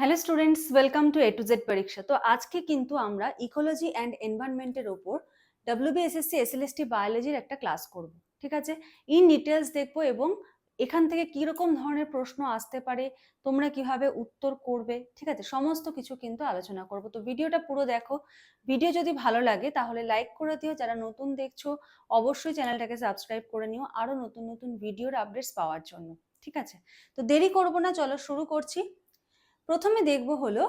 Hello students welcome to A to Z পরীক্ষা তো আজকে কিন্তু আমরা ইকোলজি অ্যান্ড এনভায়রনমেন্টের ওপর ডাব্লিউবিএসএসসি এসএলএসটি বায়োলজির একটা ক্লাস করব, ঠিক আছে? ইন ডিটেলস দেখব এবং এখান থেকে কি রকম ধরনের প্রশ্ন আসতে পারে, তোমরা কীভাবে উত্তর করবে, ঠিক আছে? সমস্ত কিছু কিন্তু আলোচনা করব। তো ভিডিওটা পুরো দেখো। ভিডিও যদি ভালো লাগে তাহলে লাইক করে দিও। যারা নতুন দেখছ, অবশ্যই চ্যানেলটাকে সাবস্ক্রাইব করে নিও আরও নতুন নতুন ভিডিওর আপডেটস পাওয়ার জন্য, ঠিক আছে? তো দেরি করব না, চলো শুরু করছি। প্রথমে দেখব হলো,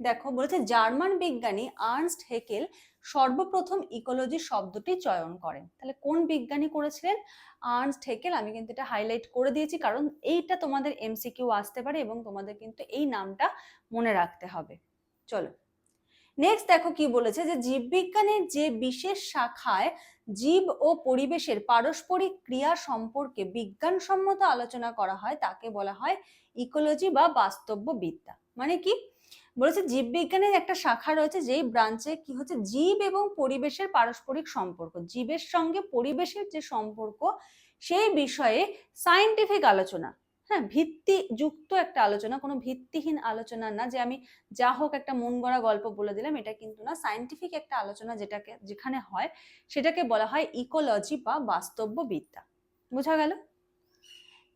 দেখো বলেছে জার্মান বিজ্ঞানী আর্নস্ট হেকেল সর্বপ্রথম ইকোলজি শব্দটি চয়ন করেন। তাহলে কোন বিজ্ঞানী করেছিলেন? আর্নস্ট হেকেল, আমি কিন্তু এটা হাইলাইট করে দিয়েছি কারণ এইটা তোমাদের এমসিকিউ আসতে পারে এবং তোমাদের কিন্তু এই নামটা মনে রাখতে হবে। চলো। নেক্সট দেখো কি বলেছে যে জীববিজ্ঞানের যে বিশেষ শাখায় জীব ও পরিবেশের পারস্পরিক ক্রিয়া সম্পর্কে বিজ্ঞানসম্মত আলোচনা করা হয়, তাকে বলা হয় ইকোলজি বা বাস্তব্য বিদ্যা মানে কি? বলেছে জীববিজ্ঞানের একটা শাখা রয়েছে যেই ব্রাঞ্চে কি হচ্ছে? জীব এবং পরিবেশের পারস্পরিক সম্পর্ক। জীবের সঙ্গে পরিবেশের যে সম্পর্ক, সেই বিষয়ে সায়েন্টিফিক আলোচনা। হ্যাঁ ভিত্তি যুক্ত একটা আলোচনা, কোনো ভিত্তিহীন আলোচনা না যে আমি যা হোক একটা মন গড়া গল্প বলে দিলাম, এটা কিন্তু না সায়েন্টিফিক একটা আলোচনা যেটাকে, যেখানে হয়, সেটাকে বলা হয় ইকোলজি বা বাস্তব্য বিদ্যা বোঝা গেল?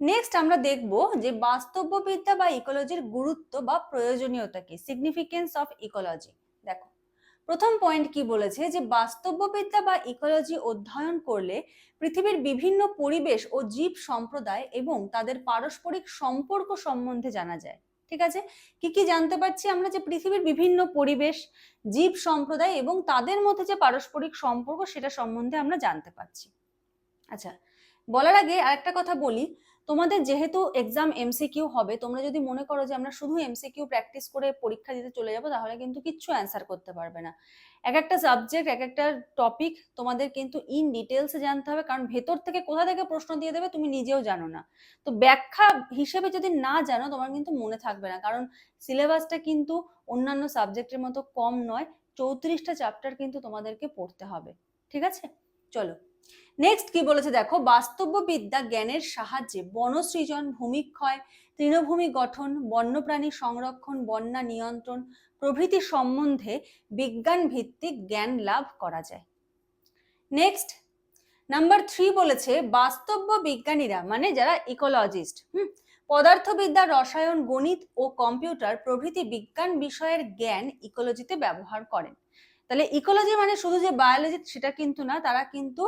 নেক্সট আমরা দেখব যে বাস্তববিদ্যা বা ইকোলজির গুরুত্ব বা প্রয়োজনীয়তা কি সিগনিফিকেন্স অফ ইকোলজি প্রথম পয়েন্ট কি বলেছে যে বাস্তববিদ্যা বা ইকোলজি অধ্যয়ন করলে পৃথিবীর বিভিন্ন পরিবেশ ও জীব সম্প্রদায় এবং তাদের পারস্পরিক সম্পর্ক সম্বন্ধে জানা যায়। ঠিক আছে? কি কি জানতে পারছি আমরা যে পৃথিবীর বিভিন্ন পরিবেশ, জীব সম্প্রদায় এবং তাদের মধ্যে যে পারস্পরিক সম্পর্ক সেটা সম্বন্ধে আমরা জানতে পারছি। আচ্ছা বলার আগে আরেকটা কথা বলি। তোমাদের যেহেতু এক্সাম এমসিকিউ হবে, তোমরা যদি মনে করো যে আমরা শুধু এমসিকিউ প্র্যাকটিস করে পরীক্ষা দিতে চলে যাব, তাহলে কিন্তু কিচ্ছু অ্যান্সার করতে পারবে না। এক একটা সাবজেক্ট এক একটা টপিক তোমাদের কিন্তু ইন ডিটেলসে জানতে হবে, কারণ ভেতর থেকে কোথা থেকে প্রশ্ন দিয়ে দেবে তুমি নিজেও জানো না। তো ব্যাখ্যা হিসেবে যদি না জানো, তোমার কিন্তু মনে থাকবে না, কারণ সিলেবাসটা কিন্তু অন্যান্য সাবজেক্টের মতো কম নয়, চৌত্রিশটা চ্যাপ্টার কিন্তু তোমাদেরকে পড়তে হবে। ঠিক আছে? চলো। নেক্সট কি বলেছে? দেখো বাস্তব্য বিদ্যা জ্ঞানের সাহায্যে বনসৃজন ভূমিক্ষয়, তৃণভূমি গঠন, বন্যপ্রাণী সংরক্ষণ, বন্যা নিয়ন্ত্রণ প্রভৃতি সম্বন্ধে বিজ্ঞান ভিত্তিক জ্ঞান লাভ করা যায়। নেক্সট নাম্বার থ্রি বলেছে বাস্তব্য বিজ্ঞানীরা মানে যারা ইকোলজিস্ট হুম, পদার্থবিদ্যা, রসায়ন, গণিত ও কম্পিউটার প্রভৃতি বিজ্ঞান বিষয়ের জ্ঞান ইকোলজিতে ব্যবহার করেন। তাহলে ইকোলজি মানে শুধু যে বায়োলজি সেটা কিন্তু না, তারা কিন্তু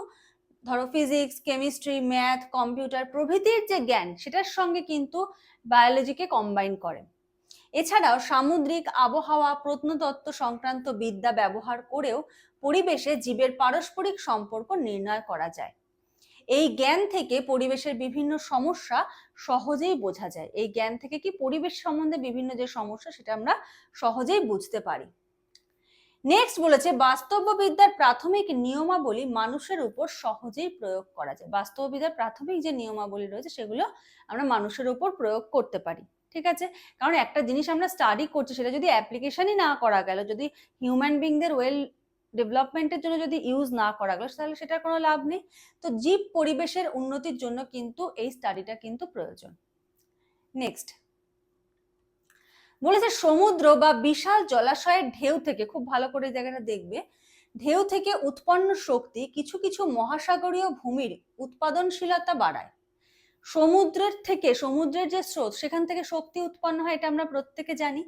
ধরো ফিজিক্স কেমিস্ট্রি ম্যাথ কম্পিউটার প্রভৃতির যে জ্ঞান, সেটার সঙ্গে কিন্তু বায়োলজিকে কম্বাইন করে। এছাড়াও সামুদ্রিক আবহাওয়া, প্রত্নতত্ত্ব সংক্রান্ত বিদ্যা ব্যবহার করেও পরিবেশে জীবের পারস্পরিক সম্পর্ক নির্ণয় করা যায়। এই জ্ঞান থেকে পরিবেশের বিভিন্ন সমস্যা সহজেই বোঝা যায়। এই জ্ঞান থেকে কি পরিবেশ সম্বন্ধে বিভিন্ন যে সমস্যা, সেটা আমরা সহজেই বুঝতে পারি। নেক্সট বলেছে, বাস্তববিদ্যার প্রাথমিক নিয়মাবলী মানুষের উপর সহজেই প্রয়োগ করা যায়। বাস্তববিদ্যার প্রাথমিক যে নিয়মাবলী রয়েছে, সেগুলো আমরা মানুষের উপর প্রয়োগ করতে পারি। ঠিক আছে? কারণ একটা জিনিস আমরা স্টাডি করছি, সেটা যদি অ্যাপ্লিকেশনই না করা গেল, যদি হিউম্যান বিংদের ওয়েল ডেভেলপমেন্টের জন্য যদি ইউজ না করা গেল, তাহলে সেটার কোনো লাভ নেই। তো জীব পরিবেশের উন্নতির জন্য কিন্তু এই স্টাডিটা কিন্তু প্রয়োজন। নেক্সট বলেছে সমুদ্র বা বিশাল জলাশয়ের ঢেউ থেকে, খুব ভালো করে জায়গাটা দেখবে, ঢেউ থেকে উৎপন্ন শক্তি কিছু কিছু মহাসাগরীয় ভূমির উৎপাদনশীলতা বাড়ায়। সমুদ্রের থেকে, সমুদ্রের যে স্রোত, সেখান থেকে শক্তি উৎপন্ন হয়, এটা আমরা প্রত্যেকে জানি।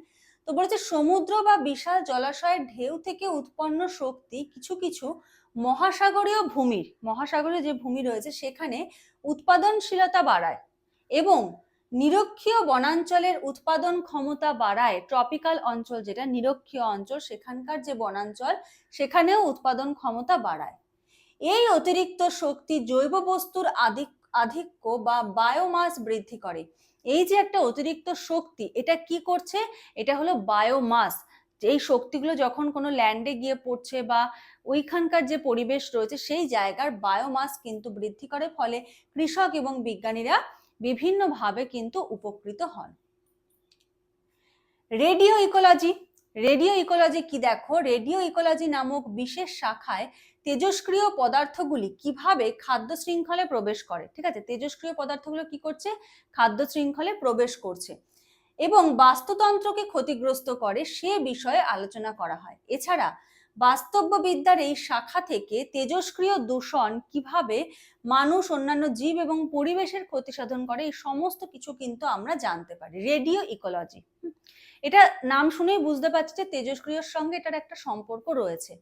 তো বলেছে সমুদ্র বা বিশাল জলাশয়ের ঢেউ থেকে উৎপন্ন শক্তি কিছু কিছু মহাসাগরীয় ভূমির, মহাসাগরীয় যে ভূমি রয়েছে, সেখানে উৎপাদনশীলতা বাড়ায় এবং নিরক্ষীয় বনাঞ্চলের উৎপাদন ক্ষমতা বাড়ায় ট্রপিক্যাল অঞ্চল যেটা নিরক্ষীয় অঞ্চল, সেখানকার যে বনাঞ্চল, সেখানেও উৎপাদন ক্ষমতা বাড়ায়। এই অতিরিক্ত শক্তি জৈব বস্তুর আধিক্য বা বায়োমাস বৃদ্ধি করে। এই যে একটা অতিরিক্ত শক্তি, এটা কি করছে? এটা হলো বায়োমাস এই শক্তিগুলো যখন কোনো ল্যান্ডে গিয়ে পড়ছে বা ওইখানকার যে পরিবেশ রয়েছে, সেই জায়গার বায়োমাস কিন্তু বৃদ্ধি করে। ফলে কৃষক এবং বিজ্ঞানীরা বিভিন্নভাবে কিন্তু উপকৃত হন। রেডিও ইকোলজি রেডিও ইকোলজি কি দেখো? রেডিও ইকোলজি নামক বিশেষ শাখায় তেজস্ক্রিয় পদার্থগুলি কীভাবে খাদ্য শৃঙ্খলে প্রবেশ করে? ঠিক আছে, তেজস্ক্রিয় পদার্থগুলো কি করছে? খাদ্য শৃঙ্খলে প্রবেশ করছে এবং বাস্তুতন্ত্রকে ক্ষতিগ্রস্ত করে সে বিষয়ে আলোচনা করা হয়। এছাড়া বাস্তববিদ্যার এই শাখা থেকে তেজস্ক্রিয় দূষণ কীভাবে মানুষ, অন্যান্য জীব এবং পরিবেশের ক্ষতি সাধন করে, এই সমস্ত কিছু কিন্তু আমরা জানতে পারি। Radio ecology. এটা নাম শুনেই বুঝতে পারছি যে তেজস্ক্রিয়র সঙ্গে এটার একটা সম্পর্ক রয়েছে।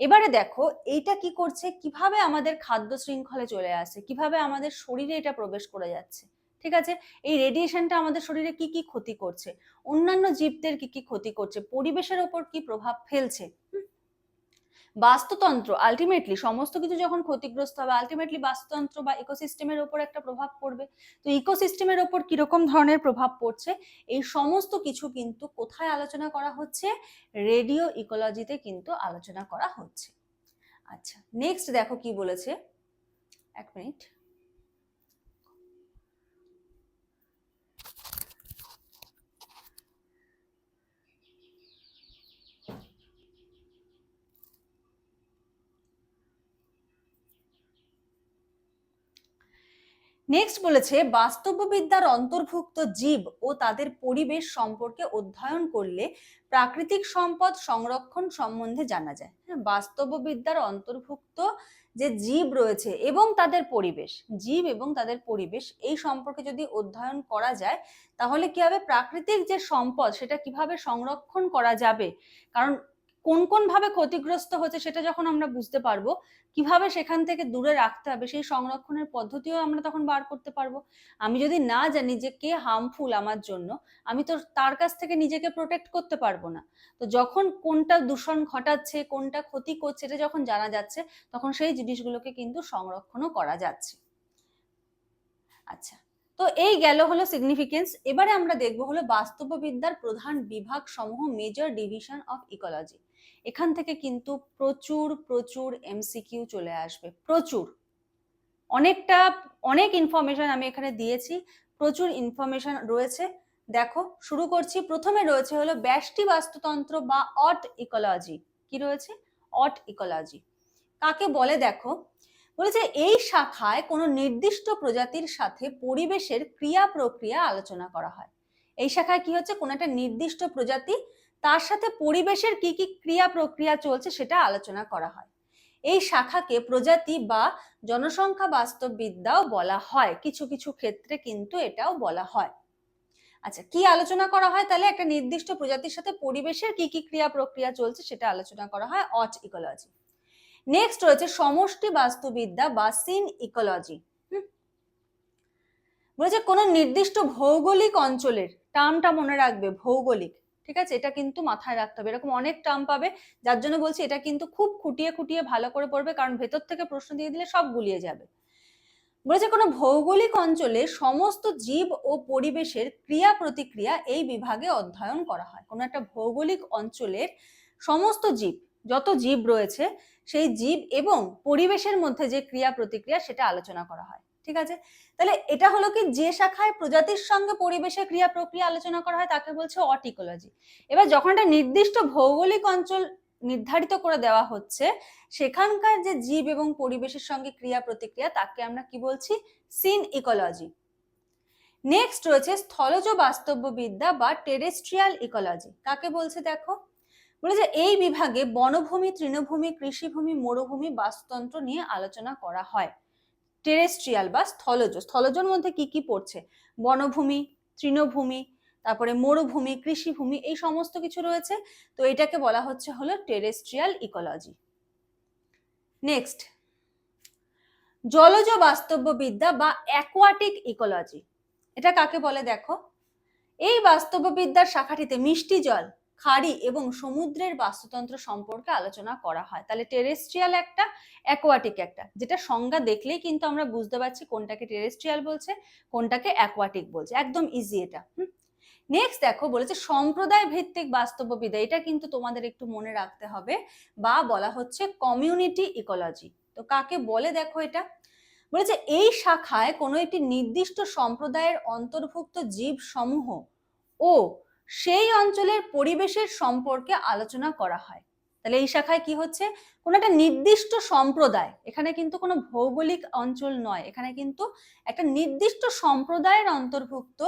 এবারে দেখো, এইটা কি করছে? কীভাবে আমাদের খাদ্য শৃঙ্খলে চলে আসে? কীভাবে আমাদের শরীরে এটা প্রবেশ করে যাচ্ছে? ঠিক আছে? এই রেডিয়েশনটা আমাদের শরীরে কি কি ক্ষতি করছে? অন্যান্য জীবদের কি কি ক্ষতি করছে? পরিবেশের ওপর কি প্রভাব ফেলছে? বাস্তুতন্ত্র আলটিমেটলি সমস্ত কিছু যখন ক্ষতিগ্রস্ত হবে আলটিমেটলি বাস্তুতন্ত্র বা ইকোসিস্টেমের ওপর একটা প্রভাব পড়বে। তো ইকোসিস্টেমের ওপর কীরকম ধরনের প্রভাব পড়ছে, এই সমস্ত কিছু কিন্তু কোথায় আলোচনা করা হচ্ছে রেডিও ইকোলজিতে কিন্তু আলোচনা করা হচ্ছে। আচ্ছা নেক্সট দেখো কি বলেছে। এক মিনিট নেক্সট বলেছে, বাস্তববিদ্যার অন্তর্ভুক্ত জীব ও তাদের পরিবেশ সম্পর্কে অধ্যয়ন করলে প্রাকৃতিক সম্পদ সংরক্ষণ সম্বন্ধে জানা যায়। হ্যাঁ বাস্তববিদ্যার অন্তর্ভুক্ত যে জীব রয়েছে এবং তাদের পরিবেশ, জীব এবং তাদের পরিবেশ এই সম্পর্কে যদি অধ্যয়ন করা যায়, তাহলে কি হবে? প্রাকৃতিক যে সম্পদ, সেটা কীভাবে সংরক্ষণ করা যাবে? কারণ কোন কোন ভাবে ক্ষতিগ্রস্ত হচ্ছে সেটা যখন আমরা বুঝতে পারব, কীভাবে সেখান থেকে দূরে রাখতে হবে, সেই সংরক্ষণের পদ্ধতিও আমরা তখন বার করতে পারব। আমি যদি না জানি যে কে হার্মফুল আমার জন্য, আমি তো তার কাছ থেকে নিজেকে প্রোটেক্ট করতে পারব না। তো যখন কোনটা দূষণ ঘটাচ্ছে, কোনটা ক্ষতি করছে, এটা যখন জানা যাচ্ছে, তখন সেই জিনিসগুলোকে কিন্তু সংরক্ষণও করা যাচ্ছে। আচ্ছা তো এই গেল হলো সিগনিফিকেন্স এবারে আমরা দেখব হলো বাস্তববিদ্যার প্রধান বিভাগ সমূহ মেজর ডিভিশন অফ ইকোলজি এখান থেকে কিন্তু প্রচুর প্রচুর এমসিকিউ চলে আসবে, প্রচুর। অনেকটা, অনেক ইনফরমেশন আমি এখানে দিয়েছি, প্রচুর ইনফরমেশন রয়েছে। দেখো, শুরু করছি। প্রথমে রয়েছে হলো ব্যষ্টি বাস্তুতন্ত্র বা অট ইকোলজি। কি রয়েছে? Autecology. কাকে বলে দেখো? বলেছে এই শাখায় কোনো নির্দিষ্ট প্রজাতির সাথে পরিবেশের ক্রিয়া প্রক্রিয়া আলোচনা করা হয়। এই শাখায় কি হচ্ছে? কোনো একটা নির্দিষ্ট প্রজাতি তার সাথে পরিবেশের কি কি ক্রিয়া প্রক্রিয়া চলছে সেটা আলোচনা করা হয়। এই শাখাকে প্রজাতি বা জনসংখ্যা বাস্তববিদ্যাও বলা হয়। কিছু কিছু ক্ষেত্রে কিন্তু এটাও বলা হয়। আচ্ছা কি আলোচনা করা হয়? তাহলে একটা নির্দিষ্ট প্রজাতির সাথে পরিবেশের কি কি ক্রিয়া প্রক্রিয়া চলছে সেটা আলোচনা করা হয় অট ইকোলজি। নেক্সট রয়েছে সমষ্টি বাস্তুবিদ্যা বা সিন ইকোলজি। বলেছে কোনো নির্দিষ্ট ভৌগোলিক অঞ্চলের, টার্মটা মনে রাখবে, ভৌগোলিক ঠিক আছে? এটা কিন্তু মাথায় রাখতে হবে। এরকম অনেক টার্ম পাবে, যার জন্য বলছি এটা কিন্তু খুব খুঁটিয়ে খুঁটিয়ে ভালো করে পড়বে, কারণ ভেতর থেকে প্রশ্ন দিয়ে দিলে সব গুলিয়ে যাবে। বলেছে, কোনো ভৌগোলিক অঞ্চলে সমস্ত জীব ও পরিবেশের ক্রিয়া প্রতিক্রিয়া এই বিভাগে অধ্যয়ন করা হয়। কোনো একটা ভৌগোলিক অঞ্চলের সমস্ত জীব, যত জীব রয়েছে, সেই জীব এবং পরিবেশের মধ্যে যে ক্রিয়া প্রতিক্রিয়া সেটা আলোচনা করা হয়। ঠিক আছে? তাহলে এটা হলো কি যে শাখায় প্রজাতির সঙ্গে পরিবেশের ক্রিয়া প্রক্রিয়া আলোচনা করা হয়, তাকে বলছে অটিকোলজি। এবার যখন একটা নির্দিষ্ট ভৌগোলিক অঞ্চল নির্ধারিত করে দেওয়া হচ্ছে, সেখানকার যে জীব এবং পরিবেশের সঙ্গে ক্রিয়া প্রতিক্রিয়া, তাকে আমরা কি বলছি? Scene ecology. নেক্সট রয়েছে স্থলজ বাস্তববিদ্যা বা টেরেস্ট্রিয়াল ইকোলজি। কাকে বলছে দেখো? বলে যে এই বিভাগে বনভূমি, তৃণভূমি, কৃষিভূমি, মরুভূমি, বাস্তুতন্ত্র নিয়ে আলোচনা করা হয়। টেরেস্ট্রিয়াল বা স্থলজ, স্থলজর মধ্যে কি কি পড়ছে? বনভূমি, তৃণভূমি, তারপরে মরুভূমি, কৃষিভূমি, এই সমস্ত কিছু রয়েছে। তো এটাকে বলা হচ্ছে হলো টেরেস্ট্রিয়াল ইকোলজি নেক্সট জলজ বাস্তববিদ্যা বা অ্যাকোয়াটিক ইকোলজি এটা কাকে বলে দেখো? এই বাস্তববিদ্যার শাখাটিতে মিষ্টি জল খাড়ি এবং সমুদ্রের বাস্তুতন্ত্র সম্পর্কে আলোচনা করা হয়। তাহলে টেরেস্ট্রিয়াল একটা অ্যাকোয়াটিক একটা, যেটা সংজ্ঞা দেখলেই কিন্তু আমরা বুঝতে পারছি কোনটাকে টেরেস্ট্রিয়াল বলছে, কোনটাকে অ্যাকোয়াটিক বলছে। একদম ইজি এটা নেক্সট দেখো বলেছে সম্প্রদায় ভিত্তিক বাস্তববিদ্যা এটা কিন্তু তোমাদের একটু মনে রাখতে হবে বা বলা হচ্ছে কমিউনিটি ইকোলজি তো কাকে বলে দেখো এটা? বলেছে এই শাখায় কোনো একটি নির্দিষ্ট সম্প্রদায়ের অন্তর্ভুক্ত জীব সমূহ ও সেই অঞ্চলের পরিবেশের সম্পর্কে আলোচনা করা হয়। তাহলে এই শাখায় কি হচ্ছে? কোন একটা নির্দিষ্ট সম্প্রদায়, এখানে কিন্তু কোনো ভৌগোলিক অঞ্চল নয়, এখানে কিন্তু একটা নির্দিষ্ট সম্প্রদায়ের অন্তর্ভুক্ত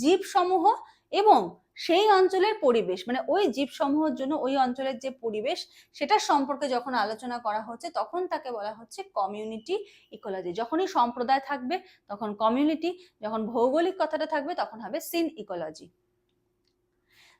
জীব সমূহ এবং সেই অঞ্চলের পরিবেশ মানে ওই জীবসমূহের জন্য ওই অঞ্চলের যে পরিবেশ সেটার সম্পর্কে যখন আলোচনা করা হচ্ছে, তখন তাকে বলা হচ্ছে কমিউনিটি ইকোলজি। যখনই সম্প্রদায় থাকবে, তখন কমিউনিটি, যখন ভৌগোলিক কথাটা থাকবে, তখন হবে সিন ইকোলজি।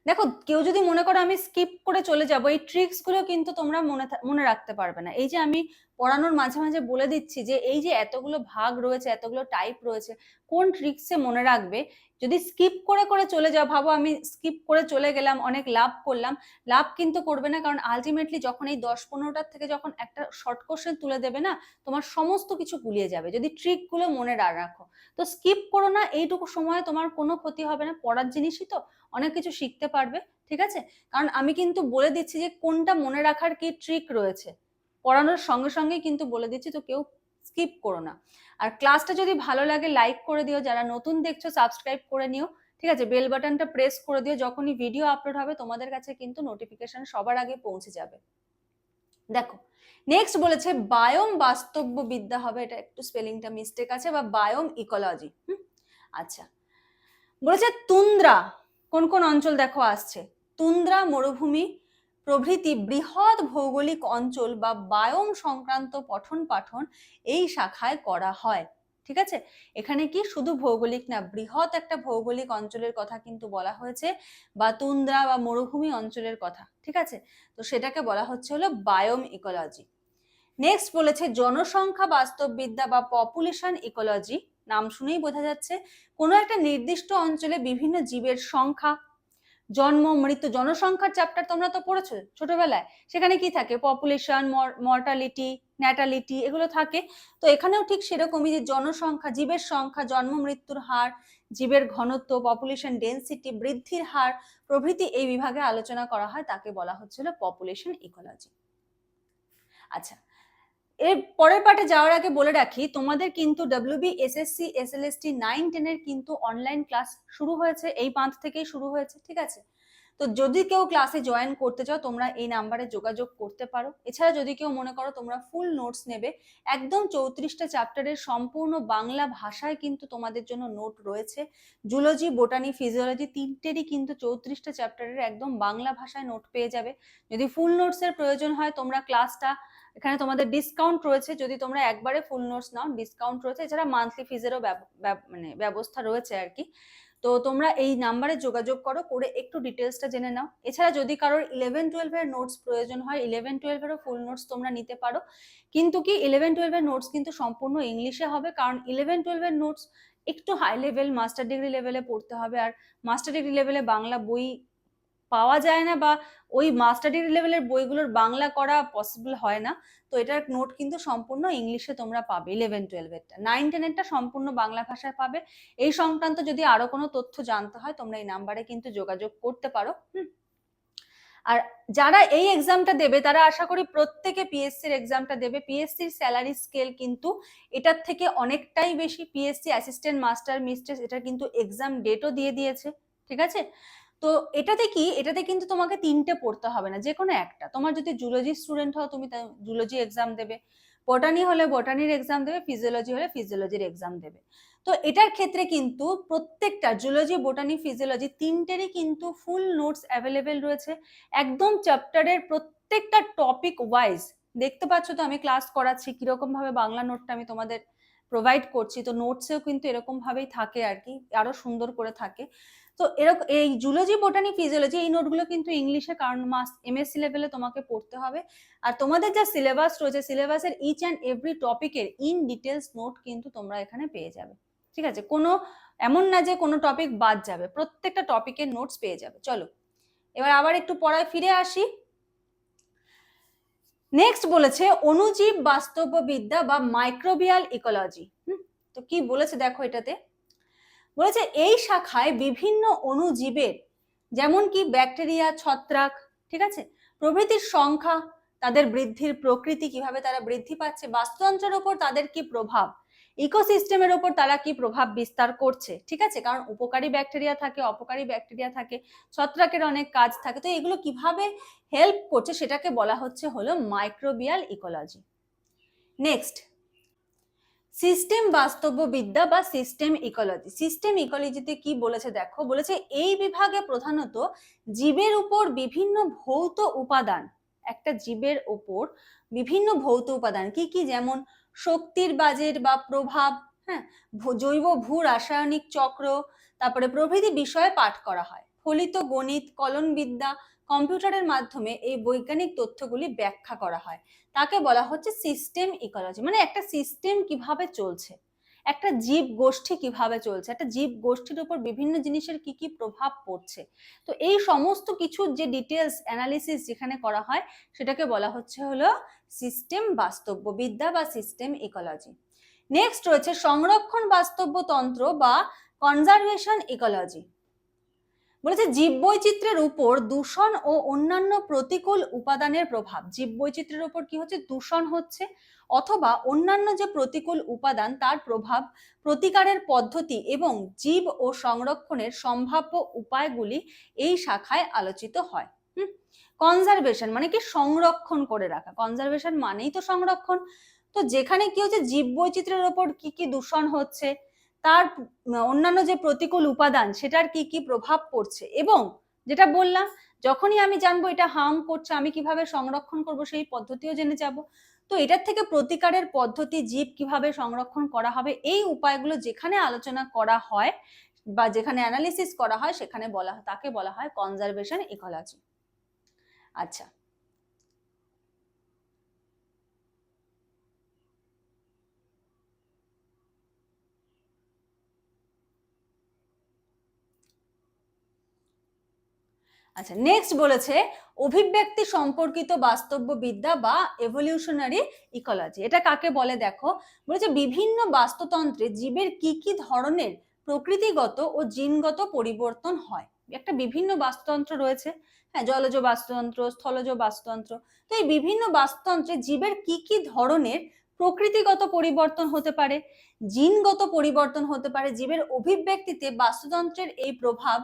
দেখো, কেউ যদি মনে করো আমি স্কিপ করে চলে যাব, এই ট্রিক্সগুলো কিন্তু তোমরা মনে মনে রাখতে পারবে না। এই যে আমি পড়ানোর মাঝে মাঝে বলে দিচ্ছি যে, এই যে এতগুলো ভাগ রয়েছে, এতগুলো টাইপ রয়েছে, কোন ট্রিক্সে মনে রাখবে? যদি স্কিপ করে করে চলে যাও, ভাবো আমি স্কিপ করে চলে গেলাম, অনেক লাভ করলাম, লাভ কিন্তু করবে না, কারণ আলটিমেটলি যখন এই দশ পনেরোটার থেকে যখন একটা শর্ট কোশ্চেন তুলে দেবে না, তোমার সমস্ত কিছু গুলিয়ে যাবে। যদি ট্রিকগুলো মনে রাখো। তো স্কিপ করো না, এইটুকু সময় তোমার কোনো ক্ষতি হবে না, পড়ার জিনিসই তো, অনেক কিছু শিখতে পারবে, ঠিক আছে? কারণ আমি কিন্তু বলে দিচ্ছি যে, কোনটা মনে রাখার কি ট্রিক রয়েছে? পড়ানোর সঙ্গে সঙ্গে কিন্তু বলে দিচ্ছি, তো কেউ স্কিপ করো না। আর ক্লাসটা যদি ভালো লাগে লাইক করে দিও। যারা নতুন দেখছ সাবস্ক্রাইব করে নিও। ঠিক আছে? বেল বাটনটা প্রেস করে দিও। যখনই ভিডিও আপলোড হবে, তোমাদের কাছে কিন্তু নোটিফিকেশন সবার আগে পৌঁছে যাবে। দেখো নেক্সট বলেছে, বায়োম বাস্তব্য বিদ্যা হবে। এটা একটু স্পেলিংটা মিস্টেক আছে, বা বায়োম ইকোলজি আচ্ছা। বলেছে, তুন্দ্রা কোন কোন অঞ্চল দেখো আসছে? তুন্দ্রা, মরুভূমি প্রভৃতি বৃহৎ ভৌগোলিক অঞ্চল বা বায়োম সংক্রান্ত পঠন পাঠন এই শাখায় করা হয়, ঠিক আছে? এখানে কি শুধু ভৌগোলিক না, বৃহৎ একটা ভৌগোলিক অঞ্চলের কথা কিন্তু বলা হয়েছে বা তুন্দ্রা বা মরুভূমি অঞ্চলের কথা, ঠিক আছে? তো সেটাকে বলা হচ্ছে হলো বায়োম ইকোলজি। নেক্সট বলেছে জনসংখ্যা বাস্তববিদ্যা বা পপুলেশন ইকোলজি, নাম শুনেই বোঝা যাচ্ছে। কোনো একটা নির্দিষ্ট অঞ্চলে বিভিন্ন জীবের সংখ্যা জন্ম, মৃত্যু, জনসংখ্যার চ্যাপ্টার তোমরা তো পড়েছো ছোটবেলায়। সেখানে কি থাকে? পপুলেশন মর্টালিটি ন্যাটালিটি এগুলো থাকে। তো এখানেও ঠিক সেরকমই যে জনসংখ্যা, জীবের সংখ্যা, জন্ম, মৃত্যুর হার, জীবের ঘনত্ব পপুলেশন ডেন্সিটি বৃদ্ধির হার, প্রভৃতি এই বিভাগে আলোচনা করা হয়, তাকে বলা হচ্ছিল পপুলেশন ইকোলজি আচ্ছা এর পরের পার্টে যাওয়ার আগে বলে রাখি, তোমাদের কিন্তু ডাব্লিউবি এসএসসি এসএলএসটি নাইন টেনের কিন্তু অনলাইন ক্লাস শুরু হয়েছে, এই পাঁচ থেকেই শুরু হয়েছে, ঠিক আছে? তো যদি কেউ ক্লাসে জয়েন করতে চাও, তোমরা এই নাম্বারে যোগাযোগ করতে পারো। এছাড়া যদি কেউ মনে করো তোমরা ফুল নোটস নেবে, একদম চৌত্রিশটা চ্যাপ্টারের সম্পূর্ণ বাংলা ভাষায় কিন্তু তোমাদের জন্য নোট রয়েছে। জুলজি বোটানি ফিজিওলজি তিনটেরই কিন্তু চৌত্রিশটা চ্যাপ্টারের একদম বাংলা ভাষায় নোট পেয়ে যাবে। যদি ফুল নোটসের প্রয়োজন হয়, তোমরা ক্লাসটা এখানে তোমাদের ডিসকাউন্ট রয়েছে, যদি তোমরা একবারে ফুল নোটস নাও ডিসকাউন্ট রয়েছে। এছাড়া মান্থলি ফিজেরও মানে ব্যবস্থা রয়েছে আর কি। তো তোমরা এই নাম্বারে যোগাযোগ করো, করে একটু ডিটেলসটা জেনে নাও। এছাড়া যদি কারোর ইলেভেন টুয়েলভের নোটস প্রয়োজন হয় ইলেভেন টুয়েলভেরও ফুল নোটস তোমরা নিতে পারো। কিন্তু কি ইলেভেন টুয়েলভের নোটস কিন্তু সম্পূর্ণ ইংলিশে হবে, কারণ ইলেভেন টুয়েলভের নোটস একটু হাই লেভেল মাস্টার ডিগ্রি লেভেলে পড়তে হবে। আর মাস্টার ডিগ্রি লেভেলে বাংলা বই পাওয়া যায় না বা ওই মাস্টার ডিগ্রি লেভেলের বইগুলোর বাংলা করা পসিবল হয় না। তো এটার নোট কিন্তু সম্পূর্ণ ইংলিশে তোমরা পাবে ইলেভেন টুয়েলভেরটা নাইন টেনেরটা সম্পূর্ণ বাংলা ভাষায় পাবে। এই সংক্রান্ত যদি আরও কোনো তথ্য জানতে হয়, তোমরা এই নাম্বারে কিন্তু যোগাযোগ করতে পারো আর যারা এই এক্সামটা দেবে, তারা আশা করি প্রত্যেকে পিএসসির এক্সামটা দেবে। পিএসসির স্যালারি স্কেল কিন্তু এটার থেকে অনেকটাই বেশি। পিএসসি অ্যাসিস্ট্যান্ট মাস্টার মিস্ট্রেস এটা কিন্তু এক্সাম ডেটও দিয়ে দিয়েছে, ঠিক আছে? তো এটাতে কি? এটাতে কিন্তু তোমাকে তিনটে পড়তে হবে না যে কোনো একটা। তোমার যদি জুলজি স্টুডেন্ট হও, তুমি জুলজি এক্সাম দেবে। বটানি হলে বটানির এক্সাম দেবে ফিজিওলজি হলে ফিজিওলজির এক্সাম দেবে। তো এটার ক্ষেত্রে কিন্তু প্রত্যেকটা জুলজি বোটানি ফিজিওলজি তিনটেরই কিন্তু ফুল নোটস অ্যাভেলেবেল রয়েছে। একদম চ্যাপ্টারের প্রত্যেকটা টপিক ওয়াইজ দেখতে পাচ্ছ তো আমি ক্লাস করাচ্ছি কীরকম ভাবে বাংলা নোটটা আমি তোমাদের প্রোভাইড করছি। তো নোটসেও কিন্তু এরকম ভাবেই থাকে আর কি, আরও সুন্দর করে থাকে। তো এরকম, এই জুলজি বোটানি ফিজিওলজি এই নোটগুলো কিন্তু ইংলিশে কারণ মাস এমএসসি লেভেলে তোমাকে পড়তে হবে। আর তোমাদের যা সিলেবাস রয়েছে সিলেবাসের ইচ অ্যান্ড এভরি টপিকের ইন ডিটেলস নোট কিন্তু তোমরা এখানে পেয়ে যাবে। ঠিক আছে? কোনো, এমন না যে কোনো টপিক বাদ যাবে, প্রত্যেকটা টপিকের নোটস পেয়ে যাবে। চলো, এবার আবার একটু পড়ায় ফিরে আসি। নেক্সট বলেছে, অনুজীব বাস্তববিদ্যা বা মাইক্রোবিয়াল ইকোলজি তো কি বলেছে দেখো এটাতে? বলেছে এই শাখায় বিভিন্ন অণুজীবের, যেমন কি ব্যাকটেরিয়া, ছত্রাক, ঠিক আছে? প্রভৃতির সংখ্যা, তাদের বৃদ্ধির প্রকৃতি কীভাবে তারা বৃদ্ধি পাচ্ছে, বাস্তুতন্ত্রের ওপর তাদের কি প্রভাব, ইকোসিস্টেমের ওপর তারা কি প্রভাব বিস্তার করছে, ঠিক আছে? কারণ উপকারী ব্যাকটেরিয়া থাকে, অপকারী ব্যাকটেরিয়া থাকে, ছত্রাকের অনেক কাজ থাকে। তো এগুলো কীভাবে হেল্প করছে সেটাকে বলা হচ্ছে হলো মাইক্রোবিয়াল ইকোলজি নেক্সট সিস্টেম বাস্তববিদ্যা বা সিস্টেম ইকোলজি সিস্টেম ইকোলজিতে কি বলেছে দেখো? বলেছে এই বিভাগে প্রধানত জীবের উপর বিভিন্ন ভৌত উপাদান, একটা জীবের উপর বিভিন্ন ভৌত উপাদান, কি কি? যেমন শক্তির বাজেট বা প্রভাব হ্যাঁ? জৈব ভূ, রাসায়নিক চক্র, তারপরে প্রভৃতি বিষয়ে পাঠ করা হয়। ফলিত গণিত, কলনবিদ্যা কম্পিউটারের মাধ্যমে এই বৈজ্ঞানিক তথ্যগুলি ব্যাখ্যা করা হয়। তাকে বলা হচ্ছে সিস্টেম ইকোলজি মানে একটা সিস্টেম কীভাবে চলছে? একটা জীব গোষ্ঠী কীভাবে চলছে? একটা জীব গোষ্ঠীর উপর বিভিন্ন জিনিসের কি কি প্রভাব পড়ছে? তো এই সমস্ত কিছু যে ডিটেলস অ্যানালিসিস যেখানে করা হয়, সেটাকে বলা হচ্ছে হলো সিস্টেম বাস্তববিদ্যা বা সিস্টেম ইকোলজি নেক্সট রয়েছে সংরক্ষণ বাস্তবতন্ত্র বা কনজারভেশন ইকোলজি বলেছে, জীববৈচিত্র্যের উপর দূষণ ও অন্যান্য প্রতিকূল উপাদানের প্রভাব। জীববৈচিত্র্যের উপর কি হচ্ছে? দূষণ হচ্ছে। অথবা অন্যান্য যে প্রতিকূল উপাদান, তার প্রভাব প্রতিকারের পদ্ধতি এবং জীব ও সংরক্ষণের সম্ভাব্য উপায়গুলি এই শাখায় আলোচিত হয়। কনজারভেশন মানে কি? সংরক্ষণ করে রাখা। কনজারভেশন মানেই তো সংরক্ষণ। তো যেখানে কি হচ্ছে? জীব জীববৈচিত্র্যের ওপর কি কি দূষণ হচ্ছে? তার অন্যান্য যে প্রতিকূল উপাদান সেটার কি কি প্রভাব পড়ছে? এবং যেটা বললাম, যখনই আমি জানব এটা হার্ম করছে, আমি কীভাবে সংরক্ষণ করব, সেই পদ্ধতিও জেনে যাব। তো এটার থেকে প্রতিকারের পদ্ধতি জীব কীভাবে সংরক্ষণ করা হবে, এই উপায়গুলো যেখানে আলোচনা করা হয় বা যেখানে অ্যানালিসিস করা হয়, সেখানে বলা তাকে বলা হয় কনজারভেশন ইকোলজি আচ্ছা। আচ্ছা নেক্সট বলেছে, অভিব্যক্তি সম্পর্কিত বাস্তববিদ্যা বা এভলিউশনারি ইকোলজি এটা কাকে বলে দেখো? বলেছে বিভিন্ন বাস্তুতন্ত্রে জীবের কি কি ধরনের প্রকৃতিগত ও জিনগত পরিবর্তন হয়? একটা বিভিন্ন বাস্তুতন্ত্র রয়েছে। হ্যাঁ জলজ বাস্তুতন্ত্র, স্থলজ বাস্তুতন্ত্র। তো এই বিভিন্ন বাস্তুতন্ত্রে জীবের কি কি ধরনের প্রকৃতিগত পরিবর্তন হতে পারে? জিনগত পরিবর্তন হতে পারে। জীবের অভিব্যক্তিতে বাস্তুতন্ত্রের এই প্রভাব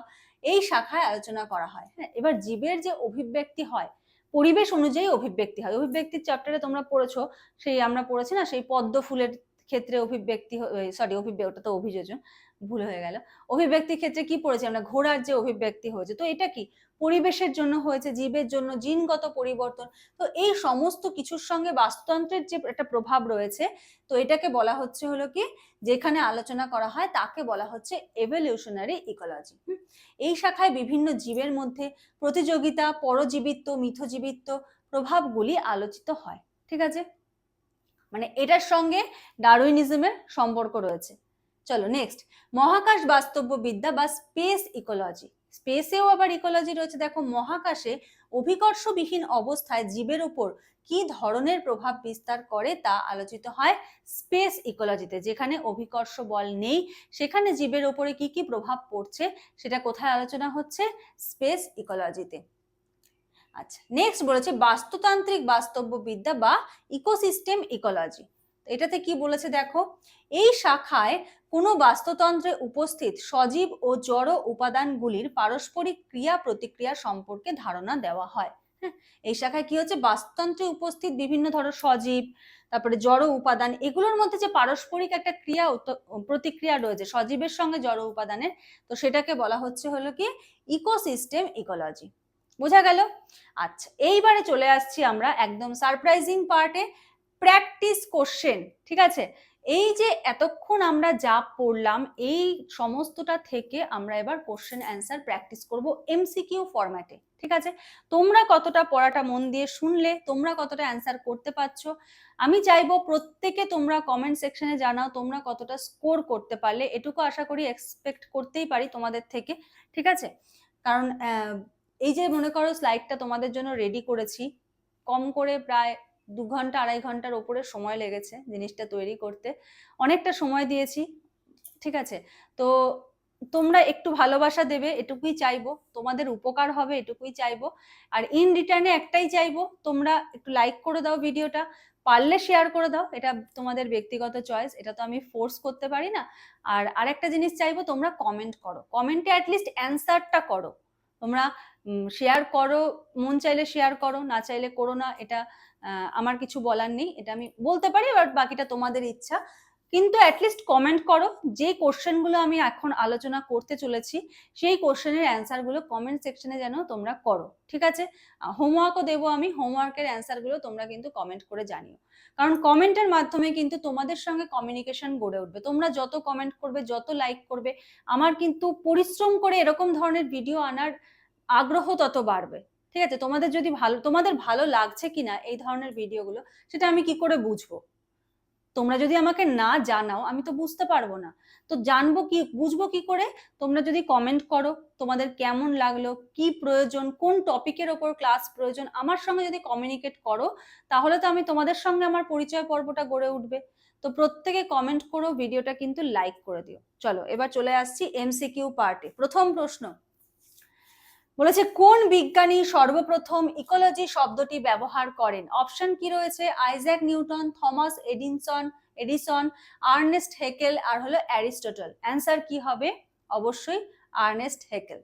এই শাখায় আলোচনা করা হয়। হ্যাঁ এবার জীবের যে অভিব্যক্তি হয়, পরিবেশ অনুযায়ী অভিব্যক্তি হয়। অভিব্যক্তির চ্যাপ্টারে তোমরা পড়েছো, সেই আমরা পড়েছি না, সেই পদ্ম ফুলের ক্ষেত্রে অভিব্যক্তি সরি অভিব্যক্তি ওটা তো অভিযোজন, ভুল হয়ে গেল। অভিব্যক্তির ক্ষেত্রে কি পড়েছি? আমরা ঘোড়ার যে অভিব্যক্তি হয়েছে, তো এটা কি? পরিবেশের জন্য হয়েছে, জীবের জন্য, জিনগত পরিবর্তন, তো এই সমস্ত কিছুর সঙ্গে বাস্তুতন্ত্রের যে একটা প্রভাব রয়েছে, তো এটাকে বলা হচ্ছে হলো কি? যেখানে আলোচনা করা হয়, তাকে বলা হচ্ছে এভলিউশনারি ইকোলজি এই শাখায় বিভিন্ন জীবের মধ্যে প্রতিযোগিতা, পরজীবিত্ব, মিথজীবিত্ব প্রভাবগুলি আলোচিত হয়, ঠিক আছে? মানে এটার সঙ্গে ডারউইনিজমের সম্পর্ক রয়েছে। চলো নেক্সট মহাকাশ বাস্তববিদ্যা বা স্পেস ইকোলজি স্পেসেও আবার ইকোলজি রয়েছে। দেখো মহাকাশে অভিকর্ষবিহীন অবস্থায় জীবের উপর কি ধরনের প্রভাব বিস্তার করে তা আলোচিত হয় স্পেস ইকোলজিতে যেখানে অভিকর্ষ বল নেই। সেখানে জীবের উপরে কি কি প্রভাব পড়ছে সেটা কোথায় আলোচনা হচ্ছে? স্পেস ইকোলজিতে আচ্ছা নেক্সট বলেছে বাস্তুতান্ত্রিক বাস্তববিদ্যা বা ইকোসিস্টেম ইকোলজি এটাতে কি বলেছে দেখো? এই শাখায় কোনো বাস্তুতন্ত্রে উপস্থিত সজীব ও জড় উপাদানগুলির পারস্পরিক ক্রিয়া প্রতিক্রিয়া সম্পর্কে ধারণা দেওয়া হয়। হ্যাঁ এই শাখায় কি হচ্ছে? বাস্তুতন্ত্রে উপস্থিত বিভিন্ন ধরো সজীব, তারপরে জড় উপাদান, এগুলোর মধ্যে যে পারস্পরিক একটা ক্রিয়া প্রতিক্রিয়া রয়েছে, সজীবের সঙ্গে জড় উপাদানের, তো সেটাকে বলা হচ্ছে হলো কি? ইকোসিস্টেম ইকোলজি বোঝা গেল? আচ্ছা এইবারে চলে আসছি আমরা একদম সারপ্রাইজিং পার্টে প্র্যাকটিস কোশ্চেন ঠিক আছে? এই যে এতক্ষণ আমরা যা পড়লাম, এই সমস্তটা থেকে আমরা এবার কোশ্চেন অ্যান্সার প্র্যাকটিস করব এমসিকিউ ফরম্যাটে ঠিক আছে? তোমরা কতটা পড়াটা মন দিয়ে শুনলে, তোমরা কতটা অ্যান্সার করতে পারছ? আমি চাইব প্রত্যেকে তোমরা কমেন্ট সেকশনে জানাও তোমরা কতটা স্কোর করতে পারলে। এটুকু আশা করি এক্সপেক্ট করতেই পারি তোমাদের থেকে, ঠিক আছে? কারণ এই যে মনে করো স্লাইডটা তোমাদের জন্য রেডি করেছি, কম করে প্রায় দু ঘণ্টা, আড়াই ঘণ্টার ওপরে সময় লেগেছে জিনিসটা তৈরি করতে। অনেকটা সময় দিয়েছি, ঠিক আছে? তো তোমরা একটু ভালোবাসা দেবে, এটুকুই চাইব। তোমাদের উপকার হবে, এটুকুই চাইব। আর ইন রিটার্নে একটাই চাইব, তোমরা একটু লাইক করে দাও ভিডিওটা পারলে শেয়ার করে দাও, এটা তোমাদের ব্যক্তিগত চয়েস এটা তো আমি ফোর্স করতে পারি না। আর আরেকটা জিনিস চাইব, তোমরা কমেন্ট করো। কমেন্টে অ্যাটলিস্ট অ্যান্সারটা করো। তোমরা শেয়ার করো, মন চাইলে শেয়ার করো, না চাইলে করো না, এটা আমার কিছু বলার নেই, এটা আমি বলতে পারি বাট বাকিটা তোমাদের ইচ্ছা। কিন্তু অ্যাটলিস্ট কমেন্ট করো যে কোশ্চেনগুলো আমি এখন আলোচনা করতে চলেছি, সেই কোশ্চেনের অ্যান্সারগুলো কমেন্ট সেকশনে যেন তোমরা করো, ঠিক আছে? হোমওয়ার্কও দেবো আমি হোমওয়ার্কের অ্যান্সারগুলো তোমরা কিন্তু কমেন্ট করে জানিও। কারণ কমেন্টের মাধ্যমে কিন্তু তোমাদের সঙ্গে কমিউনিকেশন গড়ে উঠবে। তোমরা যত কমেন্ট করবে, যত লাইক করবে, আমার কিন্তু পরিশ্রম করে এরকম ধরনের ভিডিও আনার আগ্রহ তত বাড়বে। ঠিক আছে? তোমাদের যদি ভালো, তোমাদের ভালো লাগছে কিনা এই ধরনের ভিডিওগুলো, সেটা আমি কি করে বুঝব? তোমরা যদি আমাকে না জানাও, আমি তো বুঝতে পারব না। তো জানব কি, বুঝব কি করে? তোমরা যদি কমেন্ট করো, তোমাদের কেমন লাগল, কি প্রয়োজন, কোন টপিকের ওপর ক্লাস প্রয়োজন, আমার সঙ্গে যদি কমিউনিকেট করো, তাহলে তো আমি তোমাদের সঙ্গে আমার পরিচয় পর্বটা গড়ে উঠবে। তো প্রত্যেকে কমেন্ট করো ভিডিওটা কিন্তু লাইক করে দিও। চলো, এবার চলে আসছি এমসিকিউ পার্টে প্রথম প্রশ্ন বলেছে, কোন বিজ্ঞানী সর্বপ্রথম ইকোলজি শব্দটি ব্যবহার করেন? অপশন কি রয়েছে? Isaac Newton, Thomas Edison, Edison, Ernest Haeckel আর হলো অ্যারিস্টটল। অ্যান্সার কি হবে? অবশ্যই আর্নেস্ট হেকেল।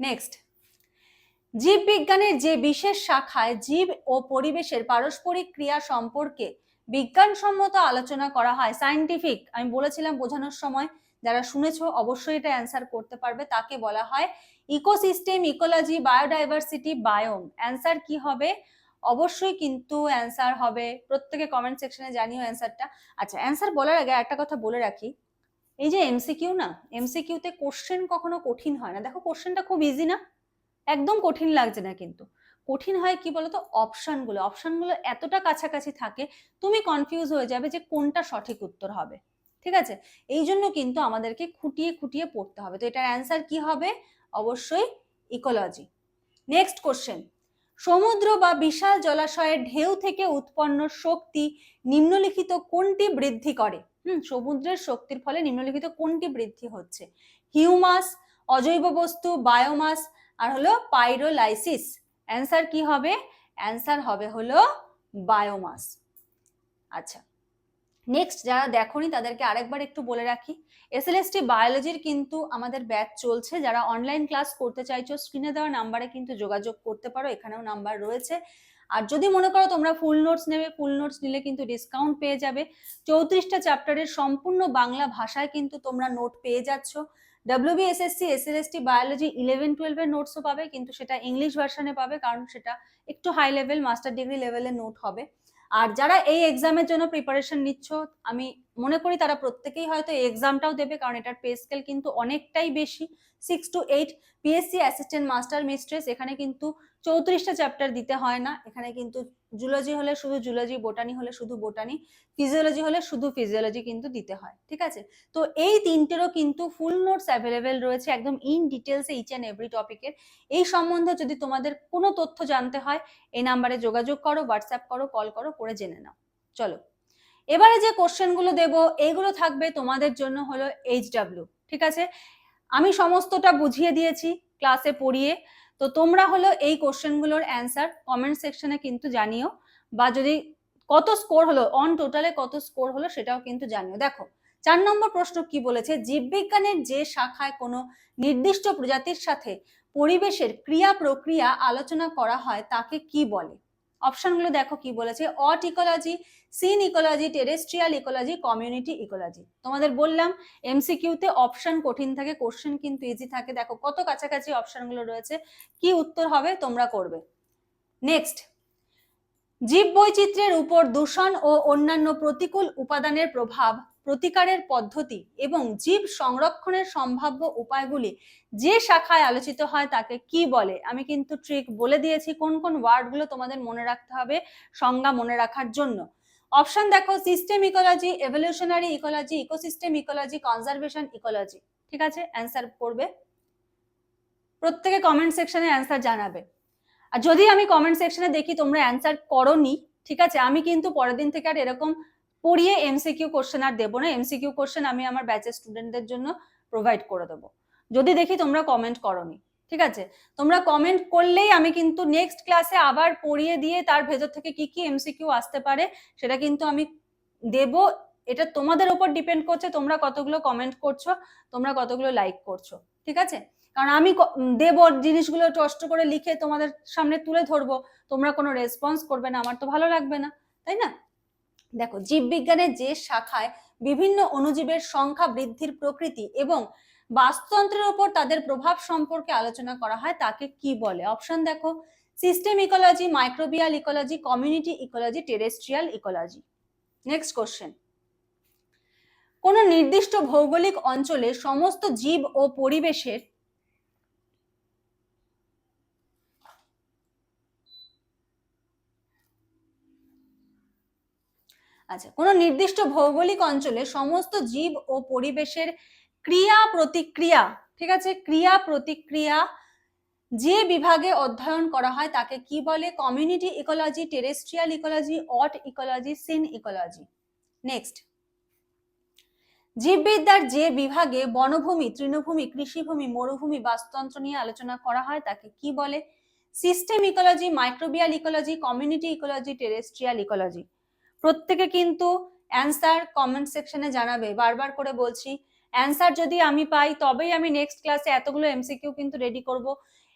নেক্সট। জীববিজ্ঞানের যে বিশেষ শাখায় জীব ও পরিবেশের পারস্পরিক ক্রিয়া সম্পর্কে বিজ্ঞানসম্মত আলোচনা করা হয়। সায়েন্টিফিক আমি বলেছিলাম বোঝানোর সময়, যারা শুনেছ অবশ্যই এটা অ্যান্সার করতে পারবে। তাকে বলা হয় ecosystem ecology biodiversity biome answer কি হবে? অবশ্যই কিন্তু অ্যান্সার হবে। প্রত্যেকে কমেন্ট সেকশনে জানিও অ্যান্সারটা আচ্ছা অ্যান্সার বলার আগে একটা কথা বলে রাখি। এই যে এমসিকিউ না এমসিকিউতে কোশ্চেন কখনো কঠিন হয় না। দেখো কোশ্চেনটা খুব ইজি না? একদম কঠিন লাগছে না কিন্তু। কঠিন হয় কি বলতো? অপশনগুলো অপশনগুলো এতটা কাছাকাছি থাকে, তুমি কনফিউজ হয়ে যাবে যে কোনটা সঠিক উত্তর হবে। ঠিক আছে? এই জন্য কিন্তু আমাদেরকে খুঁটিয়ে খুঁটিয়ে পড়তে হবে। তো এটার অ্যান্সার কি হবে? অবশ্যই ইকোলজি নেক্সট কোশ্চেন সমুদ্র বা বিশাল জলাশয়ের ঢেউ থেকে উৎপন্ন শক্তি নিম্নলিখিত কোনটি বৃদ্ধি করে? হুম, সমুদ্রের শক্তির ফলে নিম্নলিখিত কোনটি বৃদ্ধি হচ্ছে? হিউমাস অজৈব বস্তু বায়োমাস আর হলো পাইরোলাইসিস অ্যান্সার কি হবে? অ্যান্সার হবে হলো বায়োমাস আচ্ছা নেক্সট যারা দেখোনি, তাদেরকে আরেকবার একটু বলে রাখি এসএলএসটি বায়োলজির কিন্তু আমাদের ব্যাচ চলছে। যারা অনলাইন ক্লাস করতে চাইছো স্ক্রিনে দেওয়া নাম্বারে কিন্তু যোগাযোগ করতে পারো, এখানেও নাম্বার রয়েছে। আর যদি মনে করো তোমরা ফুল নোটস নেবে ফুল নোটস নিলে কিন্তু ডিসকাউন্ট পেয়ে যাবে। চৌত্রিশটা চ্যাপ্টারের সম্পূর্ণ বাংলা ভাষায় কিন্তু তোমরা নোট পেয়ে যাচ্ছ। ডাব্লিউবিএসএসসি এসএলএসটি বায়োলজি ইলেভেন টুয়েলভের নোটসও পাবে, কিন্তু সেটা ইংলিশ ভার্সানে পাবে, কারণ সেটা একটু হাই লেভেল মাস্টার ডিগ্রি লেভেলের নোট হবে। আর যারা এই এক্সামের জন্য প্রিপারেশন নিচ্ছ, আমি মনে করি তারা প্রত্যেকেই হয়তো এই এক্সামটাও দেবে, কারণ এটার পে স্কেল কিন্তু অনেকটাই বেশি। Six to eight PSC assistant master mistress এখানে কিন্তু চৌত্রিশটা চ্যাপ্টার দিতে হয় না, এখানে কিন্তু জুলজি হলে শুধু জুলজি বোটানি হলে শুধু বোটানি ফিজিওলজি হলে শুধু ফিজিওলজি কিন্তু দিতে হয়, ঠিক আছে? তো এই তিনটেরও কিন্তু ফুল নোটস অ্যাভেলেবেল রয়েছে একদম ইন ডিটেলসে ইচ অ্যান্ড এভরি টপিকের এই সম্বন্ধে যদি তোমাদের কোনো তথ্য জানতে হয়, এই নাম্বারে যোগাযোগ করো হোয়াটসঅ্যাপ করো কল করো, করে জেনে নাও। চলো। এবারে যে কোশ্চেনগুলো দেব এইগুলো থাকবে তোমাদের জন্য হলো এইচ ঠিক আছে? আমি সমস্তটা বুঝিয়ে দিয়েছি ক্লাসে পড়িয়ে। তো তোমরা হলো এই কোশ্চেনগুলোর অ্যান্সার কমেন্ট সেকশনে কিন্তু জানিও বা যদি কত স্কোর হলো অন টোটালে কত স্কোর হলো সেটাও কিন্তু জানিও। দেখো, চার নম্বর প্রশ্ন কি বলেছে? জীববিজ্ঞানের যে শাখায় কোনো নির্দিষ্ট প্রজাতির সাথে পরিবেশের ক্রিয়া প্রক্রিয়া আলোচনা করা হয় তাকে কি বলে? অপশনগুলো দেখো কি বলেছে autecology synecology terrestrial ecology community ecology তোমাদের বললাম এমসিকিউতে অপশন কঠিন থাকে কোশ্চেন কিন্তু ইজি থাকে। দেখো কত কাছাকাছি অপশনগুলো রয়েছে, কি উত্তর হবে তোমরা করবে। নেক্সট জীব বৈচিত্র্যের উপর দূষণ ও অন্যান্য প্রতিকূল উপাদানের প্রভাব। প্রতিকারের পদ্ধতি এবং জীব সংরক্ষণের সম্ভাব্য উপায়গুলি যে শাখায় আলোচিত হয় তাকে কি বলে? আমি কিন্তু ট্রিক বলে দিয়েছি কোন কোন ওয়ার্ডগুলো তোমাদের মনে রাখতে হবে সংজ্ঞা মনে রাখার জন্য। অপশন দেখো system ecology evolutionary ecology ecosystem ecology conservation ecology ঠিক আছে? অ্যান্সার করবে? প্রত্যেকে কমেন্ট সেকশনে অ্যান্সার জানাবে। আর যদি আমি কমেন্ট সেকশনে দেখি তোমরা অ্যান্সার করনি, ঠিক আছে? আমি কিন্তু পরের দিন থেকে আর এরকম পড়িয়ে এমসিকিউ কোশ্চেন আর দেবো না। এমসিকিউ কোশ্চেন আমি আমার ব্যাচের স্টুডেন্টদের জন্য প্রোভাইড করে দেবো। যদি দেখি তোমরা কমেন্ট করনি, ঠিক আছে? তোমরা কমেন্ট করলেই আমি কিন্তু নেক্সট ক্লাসে আবার পড়িয়ে দিয়ে তার ভেতর থেকে কি কি এমসিকিউ আসতে পারে, সেটা কিন্তু আমি দেব। এটা তোমাদের উপর ডিপেন্ড করছে, তোমরা কতগুলো কমেন্ট করছ, তোমরা কতগুলো লাইক করছ, ঠিক আছে? কারণ আমি দেব জিনিসগুলো কষ্ট করে লিখে তোমাদের সামনে তুলে ধরবো। তোমরা কোনো রেসপন্স করবে না, আমার তো ভালো লাগবে না, তাই না? দেখো, জীববিজ্ঞানের যে শাখায় বিভিন্ন অণুজীবের সংখ্যা বৃদ্ধির প্রকৃতি এবং বাস্তুতন্ত্রের উপর তাদের প্রভাব সম্পর্কে আলোচনা করা হয়, তাকে কি বলে? অপশন দেখো system ecology microbial ecology community ecology terrestrial ecology next question কোন নির্দিষ্ট ভৌগোলিক অঞ্চলে সমস্ত জীব ও পরিবেশের আচ্ছা কোন নির্দিষ্ট ভৌগোলিক অঞ্চলে সমস্ত জীব ও পরিবেশের ক্রিয়া প্রতিক্রিয়া, ঠিক আছে? ক্রিয়া প্রতিক্রিয়া যে বিভাগে অধ্যয়ন করা হয় তাকে কি বলে? Community ecology, terrestrial ecology, autecology, synecology. Next. জীববিদ্যার যে বিভাগে বনভূমি, তৃণভূমি, কৃষিভূমি, মরুভূমি, বাস্তুতন্ত্র নিয়ে আলোচনা করা হয় তাকে কি বলে? System ecology, microbial ecology, community ecology, terrestrial ecology. প্রত্যেকে কিন্তু অ্যান্সার কমেন্ট সেকশনে জানাবে। বারবার করে বলছি অ্যান্সার যদি আমি পাই, তবেই আমি নেক্সট ক্লাসে এতগুলো এমসিকিউ কিন্তু রেডি করব।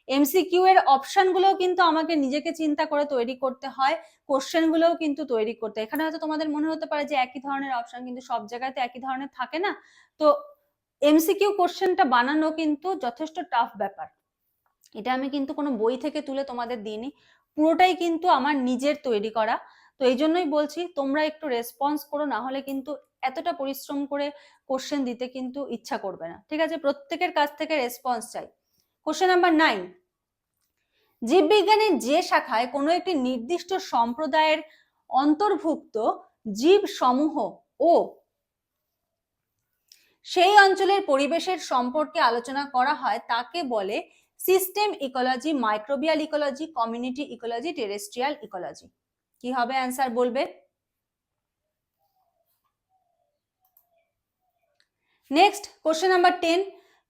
এমসিকিউ এর অপশনগুলোও কিন্তু আমাকে নিজেকে চিন্তা করে তৈরি করতে হয় কোশ্চেন গুলোও কিন্তু তৈরি করতে। এখানে হয়তো তোমাদের মনে হতে পারে যে একই ধরনের অপশন কিন্তু সব জায়গায় তো একই ধরনের থাকে না। তো এমসিকিউ কোশ্চেনটা বানানো কিন্তু যথেষ্ট টাফ ব্যাপার। এটা আমি কিন্তু কোনো বই থেকে তুলে তোমাদের দিইনি। পুরোটাই কিন্তু আমার নিজের তৈরি করা। তো এই জন্যই বলছি, তোমরা একটু রেসপন্স করো, না হলে কিন্তু এতটা পরিশ্রম করে কোশ্চেন দিতে কিন্তু ইচ্ছা করবে না। ঠিক আছে? প্রত্যেকের কাছ থেকে রেসপন্স চাই। কোশ্চেন নাম্বার নাইন জীববিজ্ঞানের যে শাখায় কোনো একটি নির্দিষ্ট সম্প্রদায়ের অন্তর্ভুক্ত জীব সমূহ ও সেই অঞ্চলের পরিবেশের সম্পর্কে আলোচনা করা হয়, তাকে বলে system ecology microbial ecology community ecology terrestrial ecology কি হবে অ্যান্সার বলবে? নেক্সট কোশ্চেন নাম্বার টেন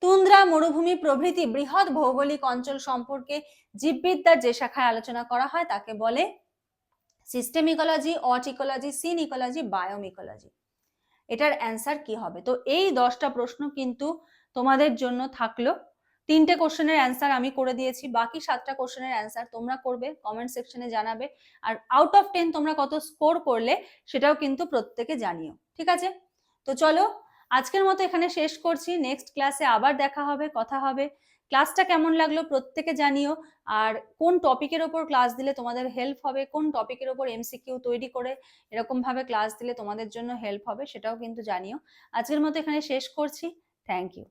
তুন্দ্রা মরুভূমি প্রভৃতি বৃহৎ ভৌগোলিক অঞ্চল সম্পর্কে জীববিদ্যার যে শাখায় আলোচনা করা হয় তাকে বলে system ecology autecology synecology biome ecology এটার অ্যান্সার কি হবে? তো এই দশটা প্রশ্ন কিন্তু তোমাদের জন্য থাকল। তিনটে কোশ্চেনের অ্যান্সার আমি করে দিয়েছি, বাকি সাতটা কোশ্চেনের অ্যান্সার তোমরা করবে কমেন্ট সেকশনে জানাবে। আর আউট অফ টেন তোমরা কত স্কোর করলে সেটাও কিন্তু প্রত্যেকে জানিও, ঠিক আছে? তো চলো, আজকের মতো এখানে শেষ করছি। নেক্সট ক্লাসে আবার দেখা হবে, কথা হবে। ক্লাসটা কেমন লাগল প্রত্যেকে জানিও। আর কোন টপিকের ওপর ক্লাস দিলে তোমাদের হেল্প হবে, কোন টপিকের ওপর এমসিকিউ তৈরি করে এরকম ভাবে ক্লাস দিলে তোমাদের জন্য হেল্প হবে সেটাও কিন্তু জানিও। আজকের মতো এখানে শেষ করছি। Thank you